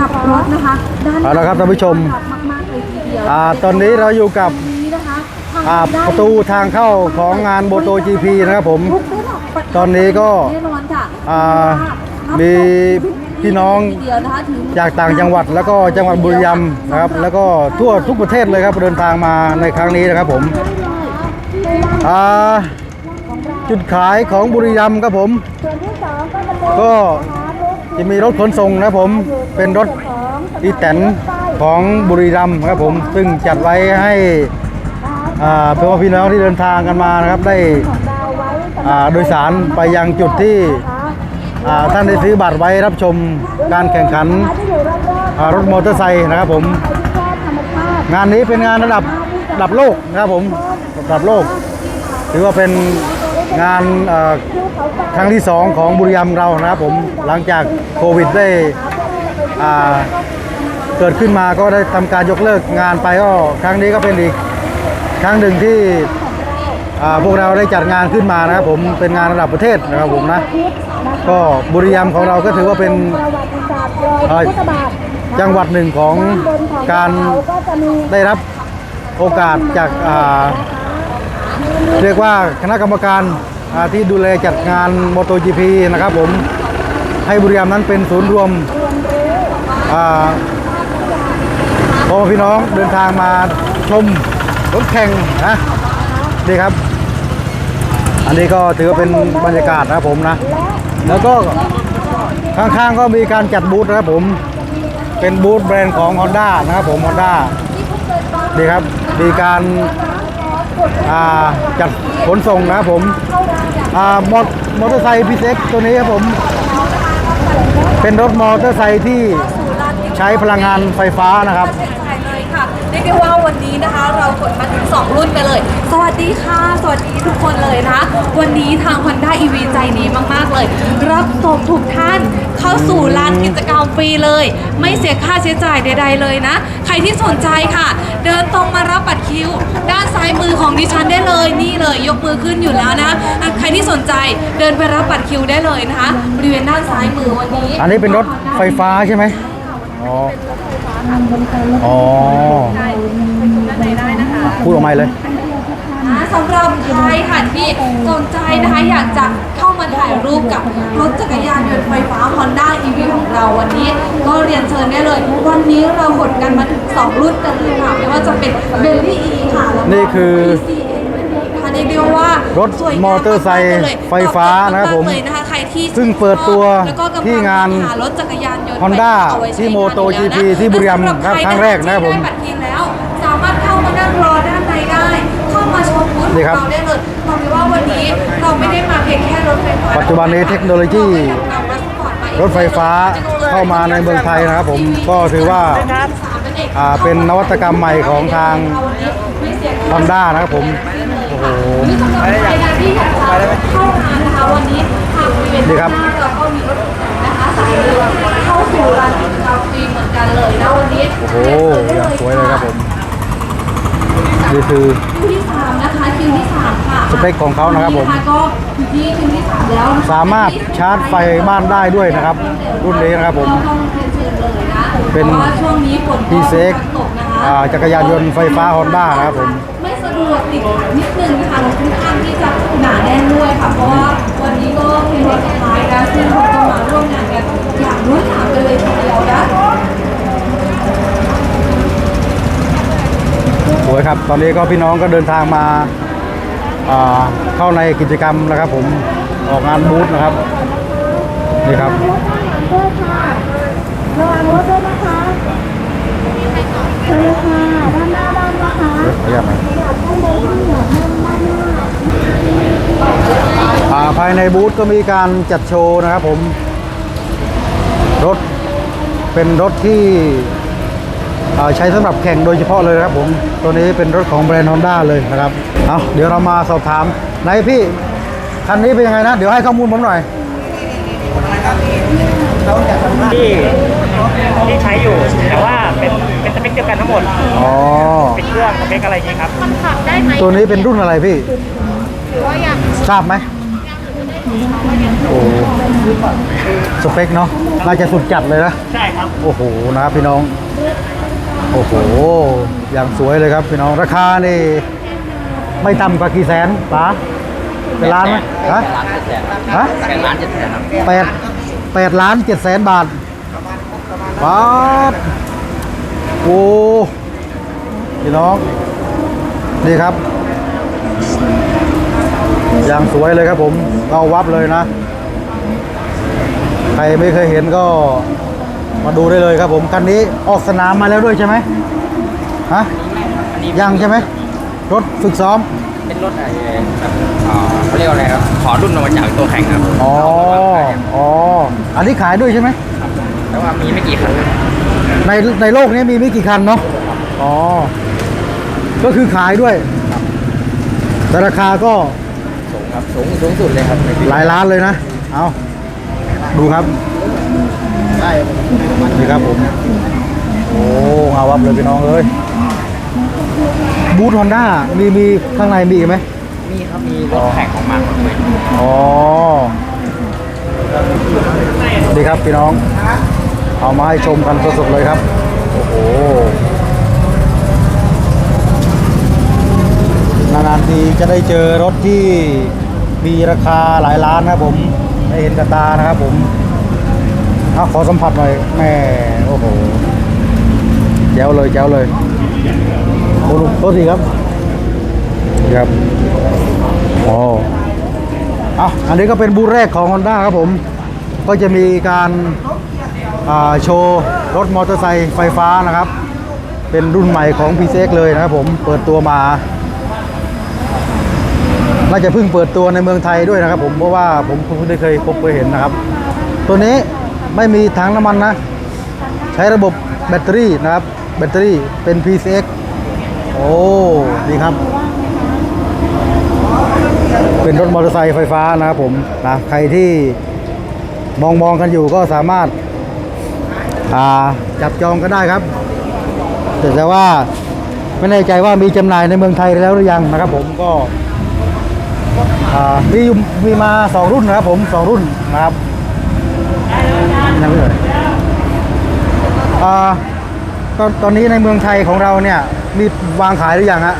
กับรถนะคะด้านเอาละครับท่านผู้ชม มากๆเลยทีเดียวอ่าตอนนี้เราอยู่กับนี้นะคะทางอ่าด้านประตูทางเข้าของงานโบโต GP นะครับผม ทุกรุ่นของประเทศตอนนี้ก็แน่นอนค่ะอ่ามีพี่น้องทีเดียวนะคะถึง จากต่างจังหวัดแล้วก็จังหวัดบุรีรัมย์นะครับ แล้วก็ทั่วทุกประเทศเลยครับเดินทางมาในครั้งนี้นะครับผมอ่าจุดขายของบุรีรัมย์ครับผมก็จะ จะมีรถขนส่งนะผมเป็นรถอีแตนของบุรีรัมย์ครับผม ซึ่งจัดไว้ให้เพื่อพี่น้องที่เดินทางกันมานะครับ ได้โดยสารไปยังจุดที่ท่านได้ซื้อบัตรไว้รับชมการแข่งขันรถมอเตอร์ไซค์นะครับผม งานนี้เป็นงานระดับระดับโลกนะครับผมระดับโลก ถือว่าเป็น งานครั้งที่สองของบุรีรัมย์เรานะครับผมหลังจากโควิดได้เกิดขึ้นมาก็ได้ทำการยกเลิกงานไปก็ครั้งนี้ก็เป็นอีกครั้งหนึ่งที่พวกเราได้จัดงานขึ้นมานะครับผมเป็นงานระดับประเทศนะครับผมนะก็บุรีรัมย์ของเราก็ถือว่าเป็นจังหวัดหนึ่งของการได้รับโอกาสจากา เรียกว่าคณะกรรมการที่ดูแลจัดงาน MotoGP นะครับผมให้บุรีรัมย์นั้นเป็นศูนย์รวมพ่อพี่น้องเดินทางมาชมรถแข่งนะนี่ครับ อันนี้ก็ถือว่าเป็นบรรยากาศนะครับผมนะ แล้วก็ข้างๆก็มีการจัดบูธนะครับผมเป็นบูธแบรนด์ของ Honda นะครับผม Honda ดีครับมีการ จัดขนส่งนะครับผมมอมอเตอร์ไซค์พีเซ็ตัวนี้ครับผม เป็นรถมอเตอร์ไซค์ที่ ใช้พลังงานไฟฟ้านะครับ ใช่เลยค่ะเรียกได้ว่าวันนี้นะคะ เราขนมาถึง 2 รุ่นกันเลย สวัสดีค่ะ สวัสดีทุกคนเลยนะคะ วันนี้ทาง Honda EV ใจนี้มากๆเลย รับส่งทุกท่านเข้าสู่ลานกิจกรรมฟรีเลย ไม่เสียค่าใช้จ่ายใด ๆ เลยนะ ใครที่สนใจค่ะ เดินตรงมารับบัตรคิว ด้านซ้ายมือของดิฉันได้เลยนี่เลยยกมือขึ้นอยู่แล้วนะอะใครที่สนใจเดินไปรับบัตรคิวได้เลยนะคะบริเวณด้านซ้ายมือวันนี้ อันนี้เป็นรถไฟฟ้าใช่ไหม อ๋ออ๋อด้านในได้นะคะ พูดออกมาเลย อ่าสำหรับใครค่ะที่สนใจนะคะอยากจะเข้ามาถ่ายรูปกับรถจักรยานยนต์ไฟฟ้า Honda EV ของเราวันนี้ ก็เรียนเชิญได้เลย วันนี้เราขนกันมาถึง 2 รุ่นกันเลยค่ะ ไม่ว่าจะเป็นเบลลี่ E ค่ะแล้วก็ นี่คือ PCN ค่ะเรียกได้ว่ารถสวยงามมอเตอร์ไซค์มากๆเลยไฟฟ้านะครับผม ตอเลยนะคะใคร ที่ซึ่งเปิดตัวแล้วก็กำลัที่งานหารถจักรยานยนต์ Honda ไฟฟ้าเอาไว้ใช้ที่งาน Moto อยู่แล้ว GP นะที่บุรีรัมย์และสำหครับครั้งแรกนะครับผมที่ได้บัตรคิวแล้วสามารถเข้ามานั่งรอด้านในได้ เข้ามาชมบูธขนี่องครับเราได้เลยบอกเลยว่าวันนี้เราไม่ได้มาเพียงแค่รถไฟฟ้าปัจจุบันนี้เทคโนโลยี รถไฟฟ้าเข้ามาในเมืองไทยนะครับผมก็ถือว่า อ่าเป็นนวัตกรรมใหม่ของทาง Honda นะครับผม โอ้โหนี่สำหรับใครนะที่อยากจะเข้างานนะคะวันนี้ทางบริเวณ นี่ครับหน้าเราก็มีรถนะคะสายเรือเข้าสู่ร้านกิจกรรมฟรีเหมือนกันเลยนะวันนี้โอ้โหอย่างสวยเลยครับผมนี่คือคิวที่สามนะคะคิวที่สามค่ะสเปคของเขานะครับผมวัก็อยู่ที่คิวที่สามแล้วนะคะสามารถชาร์จไฟบ้านได้ด้วยนะครับ รุ่นนี้นะครับผมก็ต้องเรียนเชิญเลยนะเป็นพราะว่าช่วงนี้ฝนก็ PCX ตกนะคะอ่าจักรยานยนต์ไฟฟ้า Honda นะครับผม ไม่สะดวกติดขัดนิดนึงนะคะรถค่อนข้างที่จะหนาแน่นด้วยค่ะ เพราะว่าวันนี้ก็เป็นวันสุดท้ายนะซึ่งเราก็มาร่วมงานกันอย่างล้นหลามกันเลยทีเดียวนะสวยครับ ตอนนี้ก็พี่น้องก็เดินทางมาอ่าเข้าในกิจกรรมนะครับ ผมออกงานบูธนะครับ นี่ครับ ด้วยค่ะระวังรถด้วยนะคะเชิญเลยค่ะด้านหน้าบ้านนะคะ ขออนุญาตน่อยอยากให้เดินที่เหนือให้ด้านหน้าอ่าภายในบูธก็มีการจัดโชว์นะครับผม รถเป็นรถที่ใช้สำหรับแข่งโดยเฉพาะเลยนะครับผม ตัวนี้เป็นรถของแบรนด์ Honda เลยนะครับ เอาเดี๋ยวเรามาสอบถามไหนพี่ คันนี้เป็นยังไงนะ เดี๋ยวให้ข้อมูลผมหน่อย ที่ที่ใช้อยู่ แต่ว่าเป็นเป็นสเปคเดียวกันทั้งหมดอ๋อ เป็นเครื่องสเปคอะไรอย่างนี้ครับตัวนี้เป็นรุ่นอะไรพี่ทราบไหมโอ้สเปคเนาะน่าจะสุดจัดเลยนะ ใช่ครับโโอ้โหนะครับพี่น้อง โอ้โห อย่างสวยเลยครับพี่น้อง ราคานี่ ไม่ต่ำกว่ากี่แสนป๋าเป็นล้านไหมฮะฮะแปดล้านเจ็ดแสนครับแปด แปดล้านเจ็ดแสนบาทบาทโอ้พี่น้อง นี่ครับ อย่างสวยเลยครับผมเอาวับเลยนะ ใครไม่เคยเห็นก็มาดูได้เลยครับผม คันนี้ออกสนามมาแล้วด้วยใช่ไหมฮะยังใช่ไหมรถฝึกซ้อม เป็นรถอะไรแบบอ่าเขาเรียกว่าอะไรครับ ขอรุ่นออกมาจากตัวแข่งครับ อ๋อ อ๋อ อันนี้ขายด้วยใช่ไหมแต่ว่ามีไม่กี่คันในในโลกนี้มีไม่กี่คันเนาะอ๋อ ก็คือขายด้วยแต่ราคาก็สูงครับสูงสูงสุดเลยครับในปีหลายล้านเลยนะ เอาดูครับนี่ครับผมโอ้เงาวับเลยพี่น้องเอ้ยบูธฮอนด้ามีมีข้างในมีอีกไหมมีครับมีรถแข่งของมาครับเลยอ๋อ ดีครับพี่น้อง เอามาให้ชมกันสดๆเลยครับ โอ้โห นานๆทีจะได้เจอรถที่มีราคาหลายล้านนะครับผมได้เห็นกับตานะครับผมเอาขอสัมผัสหน่อยแม่โอ้โหแจ๋วเลยแจ๋วเลยโอ้โหโทษทีครับครับอ๋อ อะอันนี้ก็เป็นบูธแรกของ Honda ครับผม ก็จะมีการาโชว์รถมอเตอร์ไซค์ไฟฟ้านะครับ เป็นรุ่นใหม่ของ PCX เลยนะครับผมเปิดตัวมาน่าจะเพิ่งเปิดตัวในเมืองไทยด้วยนะครับ ผมเพราะว่าผมเพิ่งได้เคยพบเคยเห็นนะครับ ตัวนี้ไม่มีถังน้ำมันนะ ใช้ระบบแบตเตอรี่นะครับ แบตเตอรี่เป็น PCX โอ้ดีครับ เป็นรถมอเตอร์ไซค์ไฟฟ้านะครับผมนะใครที่มองมองกันอยู่ก็สามารถอ่าจับจองกันได้ครับ แต่แต่ว่าไม่แน่ใจว่ามีจำหน่ายในเมืองไทยแล้วหรือยังนะครับ ผมก็มีมีมาสองรุ่นนะครับผมสองรุ่นนะครับยังไม่เลยอ่าตอนตอนนี้ในเมืองไทยของเราเนี่ยมีวางขายหรือยังฮะ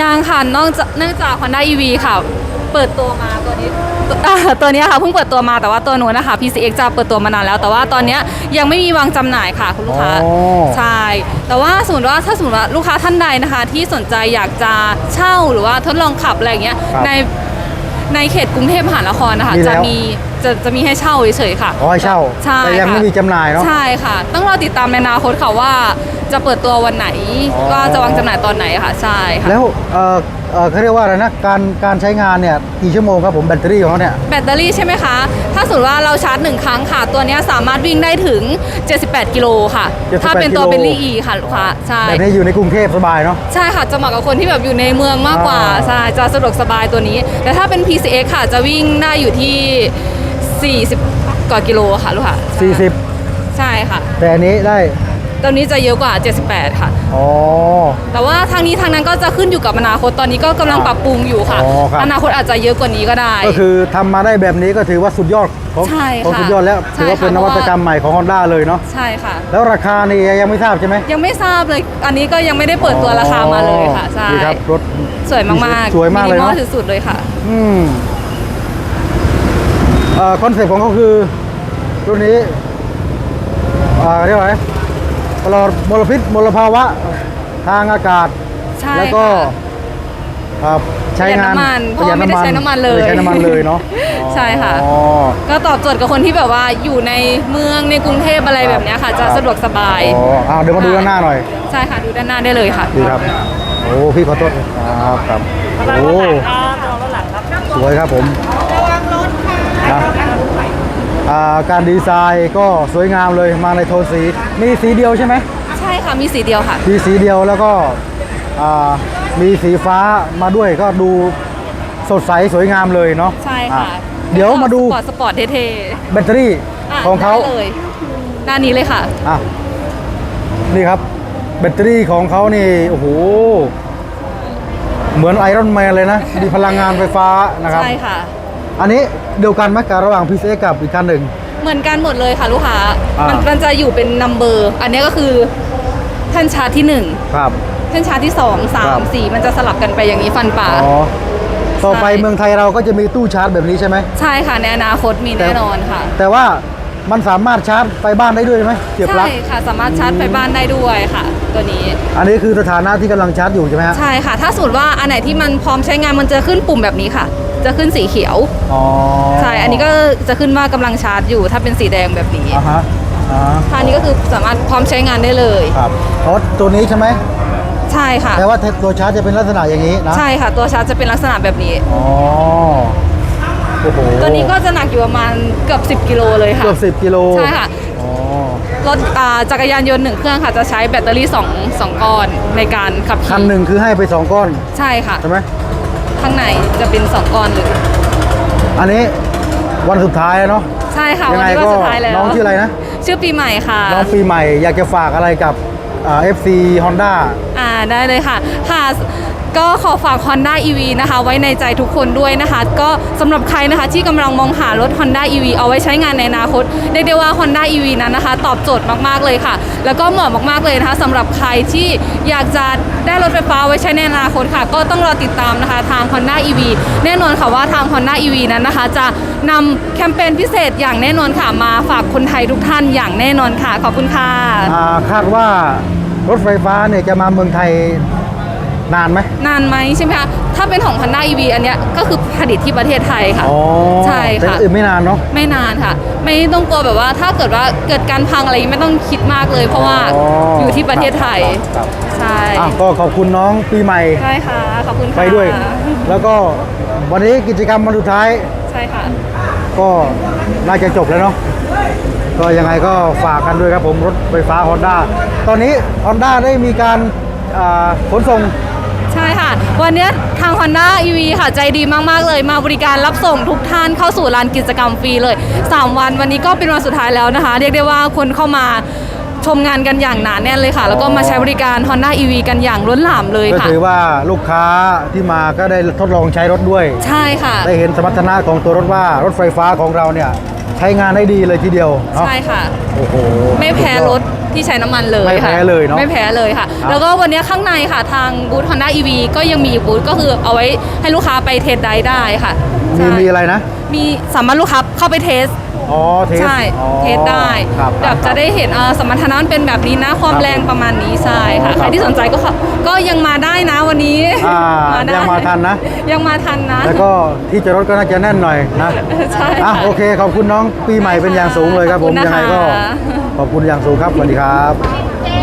ยังค่ะนอกจากเนื่องจาก Honda EV ค่ะ เปิดตัวมาตัวนี้ตัวอ่าตัวเนี้ยค่ะเพิ่งเปิดตัวมาแต่ว่าตัวนู้นนะคะ PCX จะเปิดตัวมานานแล้ว แต่ว่าตอนเนี้ยยังไม่มีวางจำหน่ายค่ะคุณลูกค้า อ๋อ ใช่ แต่ว่าสมมติว่าถ้าสมมติว่าลูกค้าท่านใดนะคะ ที่สนใจอยากจะเช่าหรือว่าทดลองขับอะไรอย่างเงี้ยครับในในเขตกรุงเทพมหานครนะคะมีแล้วจะมีจะจะมีให้เช่าเฉยๆค่ะ ขอให้เช่า ใช่แต่ยังค่ะไม่มีจำหน่ายเนาะ ใช่ค่ะ ต้องรอติดตามในอนาคตค่ะว่าจะเปิดตัววันไหน อ๋อ ว่าจะวางจำหน่ายตอนไหนค่ะ ใช่ค่ะ แล้วเออ เออเขาเรียกว่าอะไรนะ การการใช้งานเนี่ยกี่ชั่วโมงครับผมแบตเตอรี่ของเขาเนี่ย แบตเตอรี่ใช่ไหมคะ ถ้าสมมติว่าเราชาร์จหนึ่งครั้งค่ะ ตัวเนี้ยสามารถวิ่งได้ถึง 78 กิโลค่ะ 78ถ้าเป็นตัวกิโลเบลลี่อีค่ะลูกค้าใช่ แบบนี้อยู่ในกรุงเทพสบายเนาะ ใช่ค่ะจะเหมาะกับคนที่แบบอยู่ในเมืองมากกว่าอ่า ใช่จะสะดวกสบายตัวนี้ แต่ถ้าเป็น PCX ค่ะจะวิ่งได้อยู่ที่ 40 กว่ากิโลค่ะลูกค้าใช่40 ใช่ค่ะ แต่อันนี้ได้ ตัวนี้จะเยอะกว่า 78 ค่ะ อ๋อแต่ว่าทางนี้ทางนั้นก็จะขึ้นอยู่กับอนาคตตอนนี้ก็กำลังปรับปรุงอยู่ค่ะ อ๋อครับ อนาคตอาจจะเยอะกว่านี้ก็ได้ ก็คือทำมาได้แบบนี้ก็ถือว่าสุดยอดของใช่ของค่ะสุดยอดแล้วใช่ถือว่าเป็นนค่ะวัตกรรมใหม่ของ Honda เลยเนาะใช่ค่ะ แล้วราคานี่ยังไม่ทราบใช่ไหมยังไม่ทราบเลย อันนี้ก็ยังไม่ได้เปิดตัวราคามาเลยค่ะ ใช่ นี่ครับรถ สวยมากๆสวยมากเลยเนอะ มินิมอสุดๆเลยค่ะ อืมเอ่อคอนเซ็ปต์ของเขาคือรุ่นนี้อ่าเรียกว่าไงปลอดมลพิษมลภาวะ ทางอากาศ ใช่แล้วก็ค่ะอ่าใช้งานประหยัดน้ำมันเพราะว่าไม่ได้ใช้น้ำมันเลยไได้ใช้น้ำมันเลยเนาะใช่ค่ะ อ๋อ ก็ตอบโจทย์กับคนที่แบบว่าอยู่ในเมืองในกรุงเทพอะไรแบบเนี้ยค่ะ จะสะดวกสบาย อ๋ออ่าเดี๋ยวมาดูด้านหน้าหน่อย ใช่ค่ะดูด้านหน้าได้เลยค่ะ ดีครับ โอ้ พี่ขอโทษครับครับ โอ้ สวยครับผมระวังรถค่ะอ่าการดีไซน์ก็สวยงามเลยมาในโทนสี มีสีเดียวใช่ไหม ใช่ค่ะมีสีเดียวค่ะ มีสีเดียวแล้วก็อ่า มีสีฟ้ามาด้วยก็ดูสดใสสวยงามเลยเนาะใช่ค่ะ อ่เดี๋ยวมาดูสปอร์ตสปอร์ตเท่แบตเตอรี่ๆะของเขาได้เลยหน้านี้เลยค่ะ อะนี่ครับแบตเตอรี่ของเขานี่โอ้โหเหมือนไอรอนแมนเลยนะ มีพลังงานไฟฟ้านะครับ ใช่ค่ะ อันนี้เดียวกันไหมกับระหว่าง PCX กับอีกคันหนึ่ง เหมือนกันหมดเลยค่ะลูกค้าอ่ามั มันมันจะอยู่เป็นนัมเบอร์ อันนี้ก็คือแท่นชาร์จที่หนึ่ง ครับ แท่นชาร์จที่สองสาครัมบ สี่มันจะสลับกันไปอย่างนี้ฟันป่า อ๋อต่อไปใช่ เมืองไทยเราก็จะมีตู้ชาร์จแบบนี้ใช่ไหม ใช่ค่ะในอนาคตมีแน่นอนค่ะ แต่ว่ามันสามารถชาร์จไฟบ้านได้ด้วยไหมเสียบปลั๊ใช่กค่ะสามารถชาร์จไฟบ้านได้ด้วยค่ะ ตัวนี้ อันนี้คือสถานะที่กำลังชาร์จอยู่ใช่ไหมฮะใช่ค่ะ ถ้าสมมติว่าอันไหนที่มันพร้อมใช้งานมันจะขึ้นปุ่มแบบนี้ค่ะ จะขึ้นสีเขียว อ๋อใช่ อันนี้ก็จะขึ้นว่ากำลังชาร์จอยู่ ถ้าเป็นสีแดงแบบนี้อ่าฮะอ่าถ้าอันนี้ก็คือสามารถพร้อมใช้งานได้เลย ครับเพราะตัวนี้ใช่ไหม ใช่ค่ะ แต่ว่าตัวชาร์จจะเป็นลักษณะอย่างนี้นะใช่ค่ะ ตัวชาร์จจะเป็นลักษณะแบบนี้ อ๋อโอ้โหตัวนี้ก็จะหนักอยู่ประมาณเกือบ 10 กิโลเลยค่ะ เกือบสิบกิโลใช่ค่ะอ๋อรถอ่าจักรยานยนต์หนึ่งเครื่องค่ะจะใช้แบตเตอรี่2 2ก้อนในการขับคันขี่หนึ่งคือให้ไปสองก้อน ใช่ค่ะใช่ไหมข้างในจะเป็น 2 ก้อนเลยอันนี้วันสุดท้ายแล้วเนาะใช่ค่ะยัวันไงนี้ก็ก็สุดท้ายแล้วน้องชื่ออะไรนะชื่อปีใหม่ค่ะ น้องปีใหม่อยากจะฝากอะไรกับ อ่า FC Honda อ่าได้เลยค่ะค่ะ ก็ขอฝาก Honda EV นะคะ ไว้ในใจทุกคนด้วยนะคะ ก็สำหรับใครนะคะที่กำลังมองหารถ Honda EV เอาไว้ใช้งานในอนาคตเรียกได้ว่า Honda EV นั้นนะคะ ตอบโจทย์มากๆเลยค่ะ แล้วก็เหมาะมากๆเลยนะคะสำหรับใครที่อยากจะได้รถไฟฟ้าไว้ใช้ในอนาคตค่ะ ก็ต้องรอติดตามนะคะทาง Honda EV แน่นอนค่ะว่าทาง Honda EV นั้นนะคะ จะนำแคมเปญพิเศษอย่างแน่นอนค่ะมาฝากคนไทยทุกท่านอย่างแน่นอนค่ะขอบคุณค่ะ อ่าคาดว่า รถไฟฟ้าเนี่ยจะมาเมืองไทยนานไหม นานไหมใช่ไหมคะ ถ้าเป็นของ Honda EV อันเนี้ยก็คือผลิตที่ประเทศไทยค่ะ อ๋อใช่แต่ค่ะ อื่นไม่นานเนาะ ไม่นานค่ะ ไม่ต้องกลัวแบบว่าถ้าเกิดว่าเกิดการพังอะไรไม่ต้องคิดมากเลย เพราะว่าอ๋อออยู่ที่ประเทศไทย ครับ ใช่อะก็ขอบคุณน้องปีใหม่ใช่ค่ะ ขอบคุณค่ะไปด้วย แล้วก็วันนี้กิจกรรมวันสุดท้าย ใช่ค่ะ ก็น่าจะจบแล้วเนาะ ก็ยังไงก็ฝากกันด้วยครับผมรถไฟฟ้า Honda ตอนนี้ Honda ได้มีการอ่าขนส่ง ใช่ค่ะ วันนี้ทาง Honda EV ค่ะ ใจดีมาก ๆ เลย มาบริการรับส่งทุกท่านเข้าสู่ลานกิจกรรมฟรีเลย 3 วันวันนี้ก็เป็นวันสุดท้ายแล้วนะคะ เรียกได้ว่าคนเข้ามาชมงานกันอย่างหนาแน่นเลยค่ะ แล้วก็มาใช้บริการ Honda EV กันอย่างล้นหลามเลยก็ค่ะ ถือว่าลูกค้าที่มาก็ได้ทดลองใช้รถด้วย ใช่ค่ะ ได้เห็นสมรรถนะของตัวรถว่ารถไฟฟ้าของเราเนี่ย ใช้งานได้ดีเลยทีเดียวเนาะใช่ค่ะ โอ้โห ไม่แพ้รถที่ใช้น้ำมันเลยไม่แพ้ค่ะเลยเนอะไม่แพ้เลยค่ะ ครับ แล้วก็วันนี้ข้างในค่ะทางบูธ Honda EV ก็ยังมีอีกบูธก็คือเอาไว้ให้ลูกค้าไปเทสได้ได้ค่ะมีใช่มีอะไรนะ มีสามารถลูกค้าเข้าไปเทส อ๋อเทสใช่อ๋อเทสได้ครับแบบจะได้เห็นเอ่อสมรรถนะมันเป็นแบบนี้นะความครับแรงประมาณนี้ใช่ค่ะครับใครที่สนใจก็เข้าก็ยังมาได้นะวันนี้อ่าได้ยังมาทันนะ ยังมาทันนะ แล้วก็ที่จอดรถก็น่าจะแน่นหน่อยนะใช่อะค่ะโอเค ขอบคุณน้องปีใหม่เป็นอย่างสูงเลยครับผมขอบคุณยังไงนะคะก็ขอบคุณอย่างสูงครับสวัสดีครับ